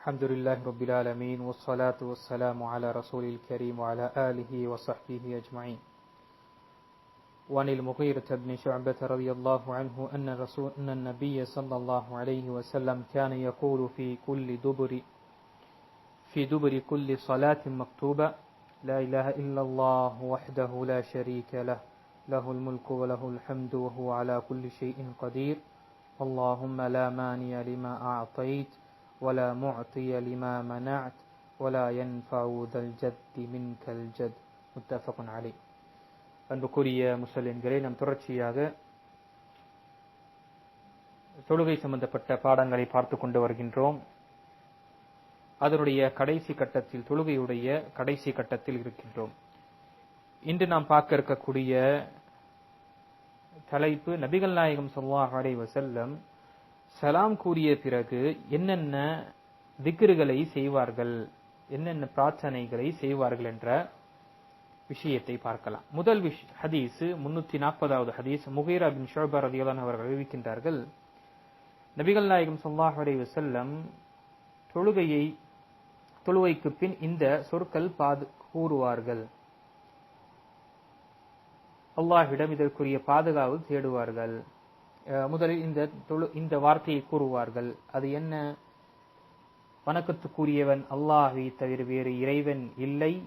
الحمد لله رب العالمين والصلاة والسلام على رسول الكريم وعلى آله وصحبه أجمعين. وعن المغيرة بن شعبة رضي الله عنه أن, رسول أن النبي صلى الله عليه وسلم كان يقول في كل دبر في دبر كل صلاة مكتوبة لا إله إلا الله وحده لا شريك له له الملك وله الحمد وهو على كل شيء قدير اللهم لا مانع لما أعطيت ولا معطي لما منعت ولا ينفع ذا الجد منك الجد متفق عليه அன்புக்குரிய முஸ்லிம்களே நம் தொடர்ச்சியாக தொழுகை சம்பந்தப்பட்ட பாடங்களை பார்த்து கொண்டு வருகின்றோம் அதனுடைய கடைசி கட்டத்தில் தொழுகையுடைய கடைசி கட்டத்தில் இருக்கின்றோம் இன்று நாம் பார்க்க இருக்கக்கூடிய தலைப்பு நபிகள் நாயகம் சொல்லாஹ் அலை வசல்லம் சலாம் கூறிய பிறகு என்னென்ன திக்ருகளை செய்வார்கள்? என்னென்ன பிரார்த்தனைகளை செய்வார்கள் என்ற விஷயத்தை பார்க்கலாம். முதல் விஷ் ஹதீஸ் முன்னூத்தி நாற்பதாவது ஹதீஸ். முகைரா பின் ஷோபா ரதியலான் அவர்கள் அறிவிக்கின்றார்கள் நபிகள் நாயகம் சொல்லாஹ் செல்லம் தொழுகையை தொழுகைக்கு பின் இந்த சொற்கள் பாது கூறுவார்கள். அல்லாஹ்விடம் இதற்குரிய பாதுகாப்பு தேடுவார்கள். முதலில் இந்த இந்த வார்த்தையை கூறுவார்கள். அது என்ன? வணக்கத்துக்குரியவன் அல்லாஹை தவிர வேறு இறைவன் இல்லை.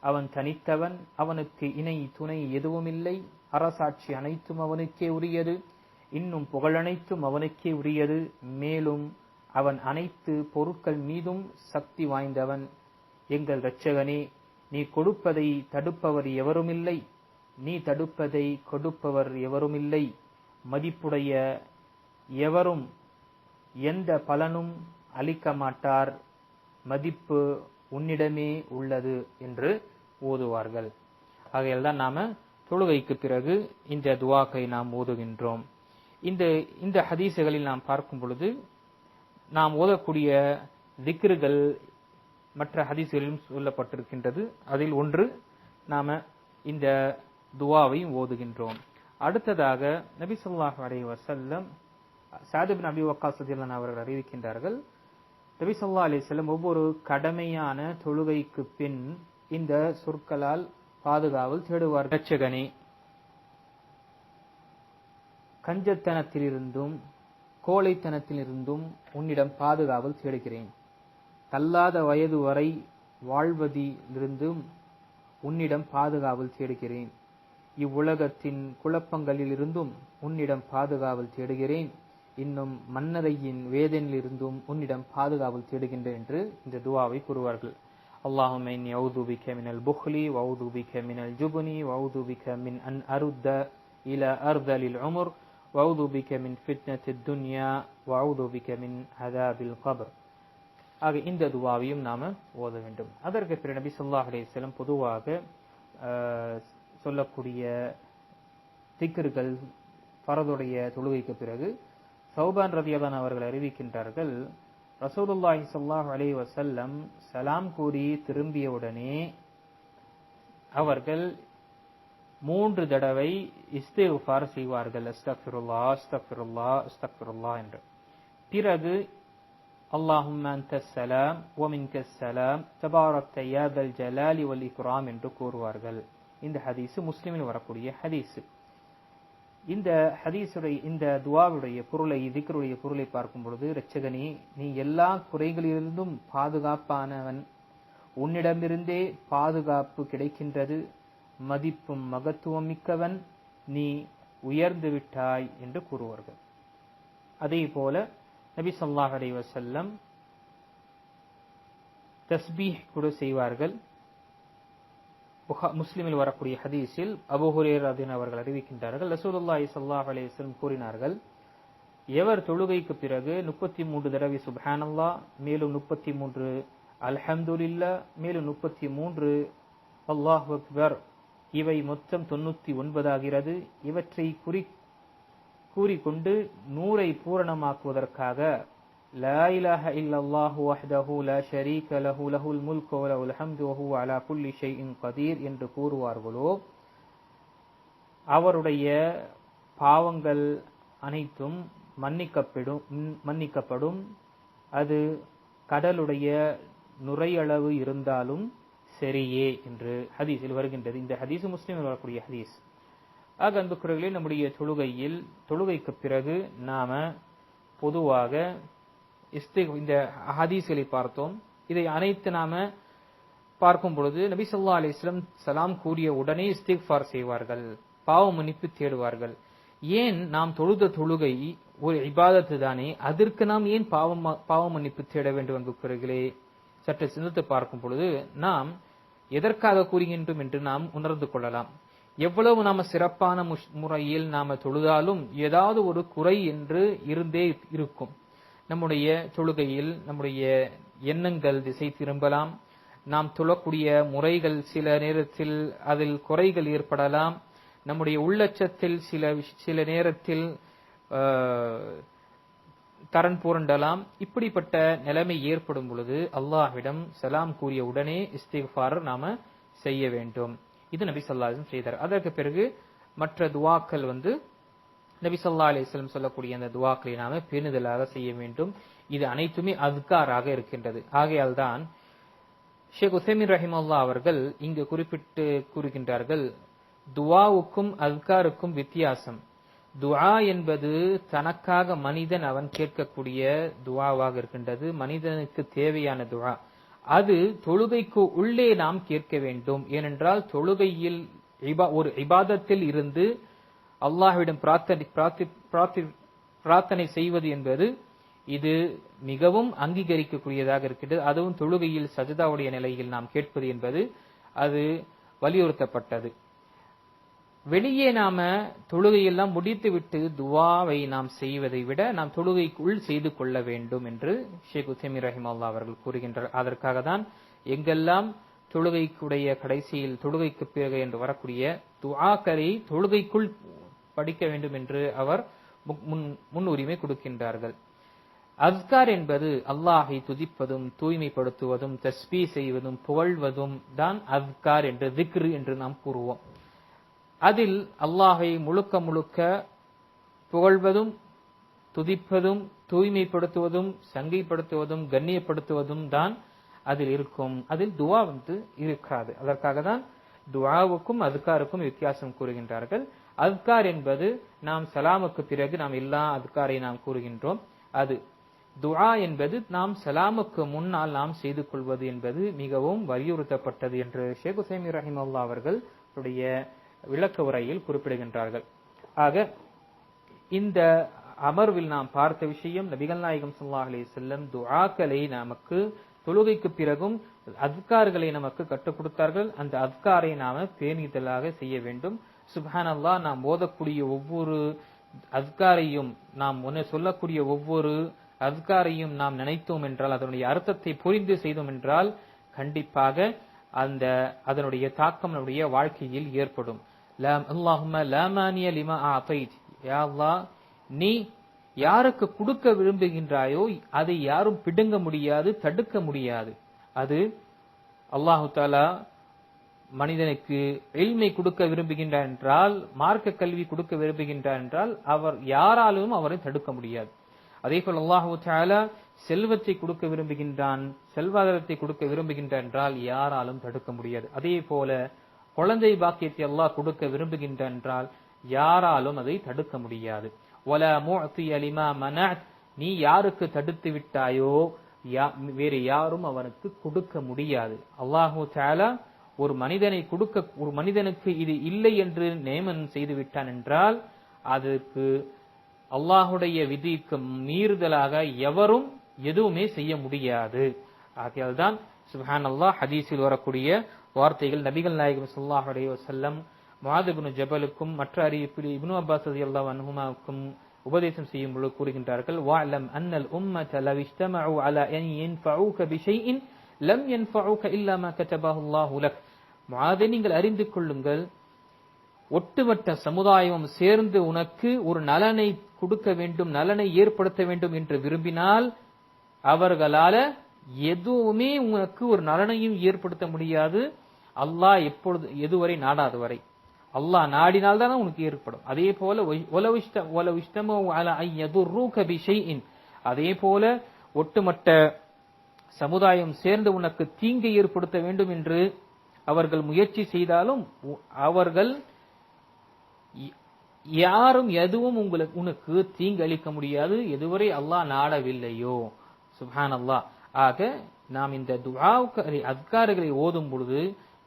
அவன் தனித்தவன் அவனுக்கு இணை துணை எதுவும் இல்லை அரசாட்சி அனைத்தும் அவனுக்கே உரியது. இன்னும் புகழனைத்தும் அவனுக்கே உரியது. மேலும் அவன் அனைத்து பொருட்கள் மீதும் சக்தி வாய்ந்தவன். எங்கள் இரட்சகனே நீ கொடுப்பதை தடுப்பவர் எவருமில்லை. நீ தடுப்பதை கொடுப்பவர் எவருமில்லை. மதிப்புடைய எவரும் எந்த பலனும் அளிக்க மாட்டார். மதிப்பு உன்னிடமே உள்ளது என்று ஓதுவார்கள். ஆகையால் தான் நாம தொழுகைக்கு பிறகு இந்த துவாக்கை நாம் ஓதுகின்றோம். இந்த இந்த ஹதீசுகளில் நாம் பார்க்கும் பொழுது நாம் ஓதக்கூடிய திக்ருகள் மற்ற ஹதீசுகளிலும் சொல்லப்பட்டிருக்கின்றது. அதில் ஒன்று நாம இந்த துவாவையும் ஓதுகின்றோம். அடுத்ததாக நபி சொல்லாஹ் அலி வசல்லம் சாதிபின் நபி வக்காசதில்லான் அவர்கள் அறிவிக்கின்றார்கள். நபி சொல்லா அலி செல்லம் ஒவ்வொரு கடமையான தொழுகைக்கு பின் இந்த சொற்களால் பாதுகாவல் தேடுவார். ரட்சகனே கஞ்சத்தனத்திலிருந்தும் கோழைத்தனத்திலிருந்தும் உன்னிடம் பாதுகாவல் தேடுகிறேன். தள்ளாத வயது வரை வாழ்வதிலிருந்தும் உன்னிடம் பாதுகாவல் தேடுகிறேன். இவ்வுலகத்தின் குழப்பங்களிலிருந்தும் உன்னிடம் பாதுகாவல் தேடுகிறேன் இன்னும் மன்னரையின் வேதனிலிருந்தும் உன்னிடம் பாதுகாவல் தேடுகின்றேன் என்று இந்த துவாவை கூறுவார்கள் اللهم إني أعوذ بك من البخل وأعوذ بك من الجبن وأعوذ بك من أن أرد إلى أرذل العمر وأعوذ بك من فتنة الدنيا وأعوذ بك من عذاب القبر ஆக இந்த துவாவையும் நாம ஓத வேண்டும் அதற்கு பிற நபி சொல்லாஹ் அலையம் பொதுவாக சொல்லக்கூடிய திக்கர்கள் பரதுடைய தொழுகைக்கு பிறகு சௌபான் ரதியதான் அவர்கள் அறிவிக்கின்றார்கள் ரசூலுல்லாஹி சொல்லாஹ் அலி வசல்லம் சலாம் கூறி திரும்பியவுடனே அவர்கள் மூன்று தடவை இஸ்தேஃபார் செய்வார்கள். அஸ்தஃபிருல்லா அஸ்தக்ஃபிருல்லா அஸ்தக்ஃபிருல்லா என்று. பிறகு அல்லாஹும் அந்த சலாம் ஓமின் சலாம் தபாரத் ஜலாலி வல் குராம் என்று கூறுவார்கள். இந்த ஹதீஸு முஸ்லிமின் வரக்கூடிய ஹதீஸு. இந்த ஹதீஸுடைய இந்த துவாவுடைய பொருளை திக்கருடைய பொருளை பார்க்கும் பொழுது ரச்சகனே நீ எல்லா குறைகளிலிருந்தும் பாதுகாப்பானவன். உன்னிடமிருந்தே பாதுகாப்பு கிடைக்கின்றது. மதிப்பும் மகத்துவம் மிக்கவன். நீ உயர்ந்து விட்டாய் என்று கூறுவார்கள். அதே போல நபி சொல்லாஹ் அலைவசல்லம் தஸ்பீஹ் கூட செய்வார்கள். முஸ்லிமில் வரக்கூடிய ஹதீஸில் அபுஹுரேர் அதின் அவர்கள் அறிவிக்கின்றார்கள். ரசூலுல்லாஹி சல்லாஹ் அலேஸ்லம் கூறினார்கள் எவர் தொழுகைக்கு பிறகு முப்பத்தி மூன்று தடவை சுப்ஹானல்லா மேலும் முப்பத்தி மூன்று அல்ஹம்துலில்லா மேலும் முப்பத்தி மூன்று அல்லாஹ் அக்பர் இவை மொத்தம் தொண்ணூத்தி ஒன்பதாகிறது இவற்றை குறி கூறிக்கொண்டு நூறை பூரணமாக்குவதற்காக لا إله إلا الله وحده لا شريك له له الملك وله الحمد وهو على كل شيء قدير என்று கூறுவார்களோ? அவருடைய பாவங்கள் அனைத்தும் மன்னிக்கப்படும் மன்னிக்கப்படும். அது கடலுடைய நுரையளவு இருந்தாலும் சரியே என்று ஹதீஸில் வருகின்றது. இந்த ஹதீஸ் முஸ்லீமில் வரக்கூடிய ஹதீஸ். ஆக அன்புக்குறவர்களே நம்முடைய தொழுகையில் தொழுகைக்கு பிறகு நாம பொதுவாக இஸ்தி இந்த ஹதீஸ்களை பார்த்தோம். இதை அனைத்து நாம பார்க்கும் பொழுது நபி சொல்லா அலிஸ்லம் சலாம் கூறிய உடனே இஸ்திக்ஃபார் செய்வார்கள். பாவ மன்னிப்பு தேடுவார்கள். ஏன் நாம் தொழுத தொழுகை ஒரு இபாதத்து தானே? அதற்கு நாம் ஏன் பாவம் பாவ மன்னிப்பு தேட வேண்டும் அன்புக்குறர்களே சற்று சிந்தித்து பார்க்கும் பொழுது நாம் எதற்காக கூறுகின்றோம் என்று நாம் உணர்ந்து கொள்ளலாம். எவ்வளவு நாம சிறப்பான முறையில் நாம தொழுதாலும் ஏதாவது ஒரு குறை என்று இருந்தே இருக்கும். நம்முடைய தொழுகையில் நம்முடைய எண்ணங்கள் திசை திரும்பலாம். நாம் தொழக்கூடிய முறைகள் சில நேரத்தில் அதில் குறைகள் ஏற்படலாம். நம்முடைய உள்ளச்சத்தில் சில சில நேரத்தில் தரன் புரண்டலாம். இப்படிப்பட்ட நிலைமை ஏற்படும் பொழுது அல்லாஹ்விடம் சலாம் கூறிய உடனே இஸ்திஃபார் நாம செய்ய வேண்டும். இது நபி சொல்லாஹும் செய்தார். அதற்கு பிறகு மற்ற துவாக்கள் வந்து நபி சொல்லா அலிஸ்லம் சொல்லக்கூடிய அந்த துவாக்களை நாம பேணுதலாக செய்ய வேண்டும். இது அனைத்துமே அத்காராக இருக்கின்றது. ஆகையால் தான் ஷேக் உசைமின் ரஹிமல்லா அவர்கள் இங்கு குறிப்பிட்டு கூறுகின்றார்கள் துவாவுக்கும் அத்காருக்கும் வித்தியாசம். துவா என்பது தனக்காக மனிதன் அவன் கேட்கக்கூடிய துவாவாக இருக்கின்றது. மனிதனுக்கு தேவையான துவா அது தொழுகைக்கு உள்ளே நாம் கேட்க வேண்டும். ஏனென்றால் தொழுகையில் ஒரு இபாதத்தில் இருந்து அல்லாஹ்விடம் பிரார்த்தனை பிரார்த்தி பிரார்த்தனை செய்வது என்பது இது மிகவும் அங்கீகரிக்கக்கூடியதாக இருக்கின்றது. அதுவும் தொழுகையில் சஜதாவுடைய நிலையில் நாம் கேட்பது என்பது அது வலியுறுத்தப்பட்டது. வெளியே நாம தொழுகையெல்லாம் முடித்துவிட்டு துவாவை நாம் செய்வதை விட நாம் தொழுகைக்குள் செய்து கொள்ள வேண்டும் என்று ஷேக் உசேமி ரஹிமல்லா அவர்கள் கூறுகின்றார் அதற்காக தான் எங்கெல்லாம் தொழுகைக்குடைய கடைசியில் தொழுகைக்கு பிறகு என்று வரக்கூடிய துவாக்களை தொழுகைக்குள் படிக்க வேண்டும் என்று அவர் முன்னுரிமை கொடுக்கின்றார்கள். அஸ்கார் என்பது அல்லாஹை துதிப்பதும் தூய்மைப்படுத்துவதும் தஸ்பி செய்வதும் புகழ்வதும் தான் அஸ்கார் என்று திக்ரு என்று நாம் கூறுவோம். அதில் அல்லாஹை முழுக்க முழுக்க புகழ்வதும் துதிப்பதும் தூய்மைப்படுத்துவதும் சங்கைப்படுத்துவதும் கண்ணியப்படுத்துவதும் தான் அதில் இருக்கும். அதில் துவா வந்து இருக்காது. அதற்காக தான் துவாவுக்கும் அதுக்காருக்கும் வித்தியாசம் கூறுகின்றார்கள். அத்கார் என்பது நாம் சலாமுக்கு பிறகு நாம் எல்லா அதுக்காரை நாம் கூறுகின்றோம். அது துஆ என்பது நாம் சலாமுக்கு முன்னால் நாம் செய்து கொள்வது என்பது மிகவும் வலியுறுத்தப்பட்டது என்று ஷேக் உசைமி ரஹிமல்லா அவர்கள் விளக்க உரையில் குறிப்பிடுகின்றார்கள். ஆக இந்த அமர்வில் நாம் பார்த்த விஷயம் நபிகள் நாயகம் ஸல்லல்லாஹு அலி செல்லம் துஆக்களை நமக்கு தொழுகைக்கு பிறகும் அத்கார்களை நமக்கு கற்றுக் கொடுத்தார்கள். அந்த அத்காரை நாம பேணிதலாக செய்ய வேண்டும். சுப்ஹானல்லாஹ் நாம் ஓதக்கூடிய ஒவ்வொரு அஸ்காரையும் நாம் முன்ன சொல்லக்கூடிய ஒவ்வொரு அஸ்காரையும் நாம் நினைத்தோம் என்றால் அதனுடைய அர்த்தத்தை புரிந்து செய்தோம் என்றால் கண்டிப்பாக அந்த அதனுடைய தாக்கம் நம்முடைய வாழ்க்கையில் ஏற்படும். லிமா யா அல்லாஹ் நீ யாருக்கு கொடுக்க விரும்புகின்றாயோ அதை யாரும் பிடுங்க முடியாது தடுக்க முடியாது. அது அல்லாஹு தாலா மனிதனுக்கு எளிமை கொடுக்க விரும்புகின்றார் என்றால் மார்க்க கல்வி கொடுக்க விரும்புகின்றார் என்றால் அவர் யாராலும் அவரை தடுக்க முடியாது. அதே போல் அல்லாஹு தாலா செல்வத்தை கொடுக்க விரும்புகின்றான் செல்வாதாரத்தை கொடுக்க விரும்புகின்றான் என்றால் யாராலும் தடுக்க முடியாது. அதே போல குழந்தை பாக்கியத்தை அல்லாஹ் கொடுக்க விரும்புகின்றான் என்றால் யாராலும் அதை தடுக்க முடியாது. ஒல முஅத்தி அலிமா மனஅத் நீ யாருக்கு தடுத்து விட்டாயோ வேறு யாரும் அவனுக்கு கொடுக்க முடியாது. அல்லாஹு சாலா ஒரு மனிதனை கொடுக்க ஒரு மனிதனுக்கு இது இல்லை என்று நியமனம் செய்து விட்டான் என்றால் அதற்கு அல்லாஹுடைய விதிக்கு மீறுதலாக எவரும் எதுவுமே செய்ய முடியாது. ஆகையால் தான் சுஹான் அல்லாஹ் ஹதீஸில் வரக்கூடிய வார்த்தைகள் நபிகள் நாயகம் சொல்லாஹ் செல்லம் வஸல்லம் மாதுபின் ஜபலுக்கும் மற்ற அறிவிப்பில் இப்னு அப்பாஸ் ரலியல்லாஹு அன்ஹுமாவுக்கும் உபதேசம் செய்யும் பொழுது கூறுகின்றார்கள் வாலம் அன்னல் உம்மத லவ் இஜ்தமஉ அலா அன் யன்ஃபஉக பிஷைஇன் லம் யன்ஃபஉக இல்லா மா கதபஹு அல்லாஹு லக். மாதே நீங்கள் அறிந்து கொள்ளுங்கள். ஒட்டுமொத்த சமுதாயமும் சேர்ந்து உனக்கு ஒரு நலனை கொடுக்க வேண்டும் நலனை ஏற்படுத்த வேண்டும் என்று விரும்பினால் அவர்களால எதுவுமே உனக்கு ஒரு நலனையும் ஏற்படுத்த முடியாது. அல்லாஹ் எப்பொழுது எதுவரை நாடாது வரை. அல்லாஹ் நாடினால் தானே உனக்கு ஏற்படும். அதே போல அதே போல ஒட்டுமொத்த சமுதாயம் சேர்ந்து உனக்கு தீங்கை ஏற்படுத்த வேண்டும் என்று அவர்கள் முயற்சி செய்தாலும் உ- அவர்கள் யாரும் எதுவும் உங்களுக்கு உனக்கு தீங்கு அளிக்க முடியாது. எதுவரை அல்லாஹ் நாடவில்லையோ. சுஹான் அல்லாஹ் ஆக நாம் இந்த துஆவுக்கு அத்கார்களை ஓதும் பொழுது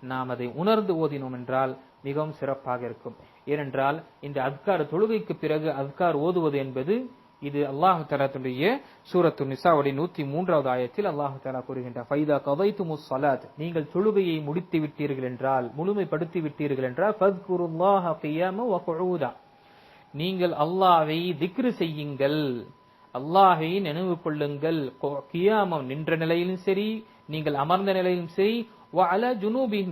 நாம் அதை உணர்ந்து ஓதினோம் என்றால் மிகவும் சிறப்பாக இருக்கும். ஏனென்றால் இந்த அத்கார் தொழுகைக்கு பிறகு அத்கார் ஓதுவது என்பது இது அல்லாஹு தலாத்துடைய சூரத்து நிசாவுடைய நூத்தி மூன்றாவது ஆயத்தில் அல்லாஹு தலா கூறுகின்றார். ஃபைதா கதைத்து ஸலாத் நீங்கள் தொழுகையை முடித்து விட்டீர்கள் என்றால் முழுமைப்படுத்தி விட்டீர்கள் என்றால் ஃபத்குருல்லாஹ கியாம வ நீங்கள் அல்லாஹை திக்ரு செய்யுங்கள். அல்லாஹை நினைவு கொள்ளுங்கள். கியாமம் நின்ற நிலையிலும் சரி நீங்கள் அமர்ந்த நிலையிலும் சரி அல அலா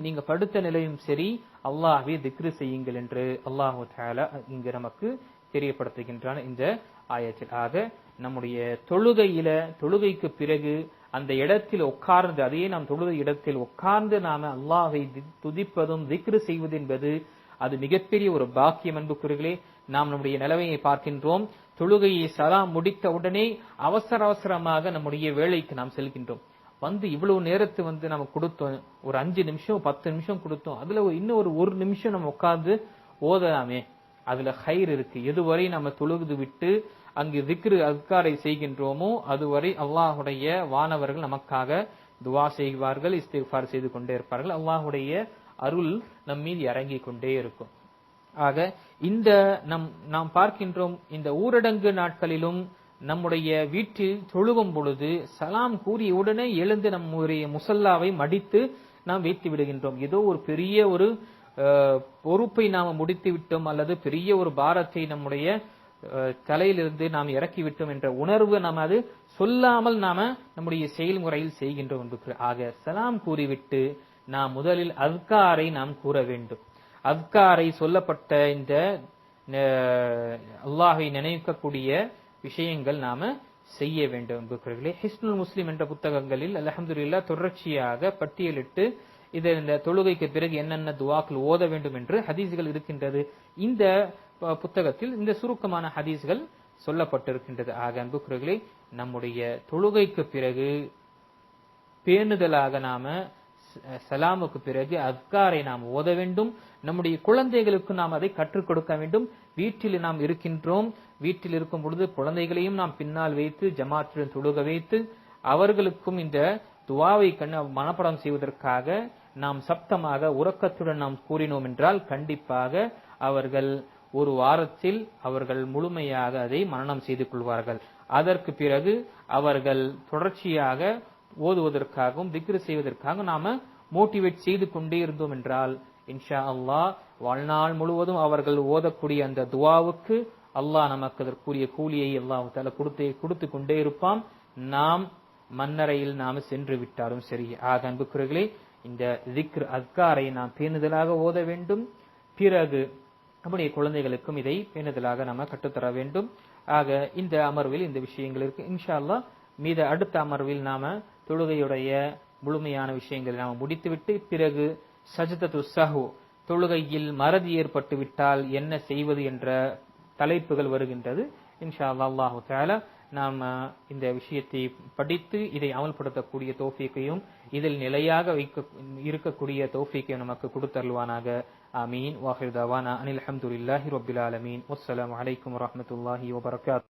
நீங்க படுத்த நிலையும் சரி அல்லாஹை திக்ரு செய்யுங்கள் என்று அல்லாஹு தாலா இங்கு நமக்கு தெரியப்படுத்துகின்றான் இந்த ஆயத்தில். ஆக நம்முடைய தொழுகையில தொழுகைக்கு பிறகு அந்த இடத்தில் உட்கார்ந்து அதையே நாம் தொழுகை இடத்தில் உட்கார்ந்து நாம அல்லாஹை தி- துதிப்பதும் திக்ரு செய்வது என்பது அது மிகப்பெரிய ஒரு பாக்கியம் அன்புக்குறிகளே நாம் நம்முடைய நிலைமையை பார்க்கின்றோம். தொழுகையை சலாம் முடித்த உடனே அவசர அவசரமாக நம்முடைய வேலைக்கு நாம் செல்கின்றோம். வந்து இவ்வளவு நேரத்து வந்து நம்ம கொடுத்தோம். ஒரு அஞ்சு நிமிஷம் பத்து நிமிஷம் கொடுத்தோம். அதுல ஒரு- இன்னும் ஒரு ஒரு நிமிஷம் நம்ம உட்கார்ந்து ஓதலாமே. அதுல ஹைர் இருக்கு. எதுவரை நம்ம தொழுது விட்டு அங்கு திக்ரு அஸ்காரை செய்கின்றோமோ அதுவரை அல்லாஹுடைய வானவர்கள் நமக்காக துவா செய்வார்கள் இஸ்திஃபார் செய்து கொண்டே இருப்பார்கள். அல்லாஹுடைய அருள் நம் மீது இறங்கி கொண்டே இருக்கும். ஆக இந்த நம் நாம் பார்க்கின்றோம் இந்த ஊரடங்கு நாட்களிலும் நம்முடைய வீட்டில் தொழுகும் பொழுது சலாம் கூறிய உடனே எழுந்து நம்முடைய முசல்லாவை மடித்து நாம் வைத்து விடுகின்றோம். ஏதோ ஒரு பெரிய ஒரு பொறுப்பை நாம் முடித்து விட்டோம் அல்லது பெரிய ஒரு பாரத்தை நம்முடைய தலையிலிருந்து நாம் இறக்கிவிட்டோம் என்ற உணர்வு நாம் அது சொல்லாமல் நாம நம்முடைய செயல்முறையில் செய்கின்றோம் என்று ஆக சலாம் கூறிவிட்டு நாம் முதலில் அஸ்காரை நாம் கூற வேண்டும். அஸ்காரை சொல்லப்பட்ட இந்த அல்லாஹை நினைக்கக்கூடிய விஷயங்கள் நாம செய்ய வேண்டும் என்பவர்களே ஹிஸ்னுல் முஸ்லிம் என்ற புத்தகங்களில் அல்ஹம்துலில்லாஹ் தொடர்ச்சியாக பட்டியலிட்டு இது இந்த தொழுகைக்கு பிறகு என்னென்ன துவாக்கள் ஓத வேண்டும் என்று ஹதீஸ்கள் இருக்கின்றது. இந்த புத்தகத்தில் இந்த சுருக்கமான ஹதீஸ்கள் சொல்லப்பட்டிருக்கின்றது. ஆக அன்புக்குறர்களே நம்முடைய தொழுகைக்கு பிறகு பேணுதலாக நாம ச- சலாமுக்கு பிறகு அஸ்காரை நாம் ஓத வேண்டும். நம்முடைய குழந்தைகளுக்கு நாம் அதை கற்றுக் கொடுக்க வேண்டும். வீட்டில் நாம் இருக்கின்றோம். வீட்டில் இருக்கும் பொழுது குழந்தைகளையும் நாம் பின்னால் வைத்து ஜமாத்துடன் தொழுக வைத்து அவர்களுக்கும் இந்த துவாவை கண்ண மனப்படம் செய்வதற்காக நாம் சப்தமாக உறக்கத்துடன் நாம் கூறினோம் என்றால் கண்டிப்பாக அவர்கள் ஒரு வாரத்தில் அவர்கள் முழுமையாக அதை மனனம் செய்து கொள்வார்கள். அதற்கு பிறகு அவர்கள் தொடர்ச்சியாக ஓதுவதற்காகவும் திக்ரு செய்வதற்காக நாம மோட்டிவேட் செய்து கொண்டே இருந்தோம் என்றால் இன்ஷா அல்லாஹ் வாழ்நாள் முழுவதும் அவர்கள் ஓதக்கூடிய அந்த துவாவுக்கு அல்லாஹ் நமக்கு அதற்குரிய கூலியை அல்லாஹ் கொடுத்து கொடுத்து கொண்டே இருப்பான். நாம் மன்னரையில் நாம் சென்று விட்டாலும் சரி. ஆக அன்புக்குறர்களே இந்த திக்ர் அத்காரை நாம் பேணுதலாக ஓத வேண்டும். பிறகு நம்முடைய குழந்தைகளுக்கும் இதை பேணுதலாக நாம் கற்றுத்தர வேண்டும். ஆக இந்த அமர்வில் இந்த விஷயங்கள் இருக்கு. இன்ஷா அல்லா மீத அடுத்த அமர்வில் நாம தொழுகையுடைய முழுமையான விஷயங்களை நாம் முடித்துவிட்டு பிறகு சஜதத்து சஹு தொழுகையில் மறதி ஏற்பட்டு விட்டால் என்ன செய்வது என்ற தலைப்புகள் வருகின்றது. இன்ஷா அல்லாஹ் அல்லாஹு தாலா நாம் இந்த விஷயத்தை படித்து இதை அமல்படுத்தக்கூடிய தோஃபிக்கையும் இதில் நிலையாக வைக்க இருக்கக்கூடிய தோஃபிக்கையும் நமக்கு கொடுத்தருள்வானாக. ஆமீன். வாஹிர் தவானா. அனில் அஹமதுல்லாஹி ரப்பில் ஆலமீன். வஸ்ஸலாமு அலைக்கும் வரமத்துல்லாஹி வபரகாத்துஹு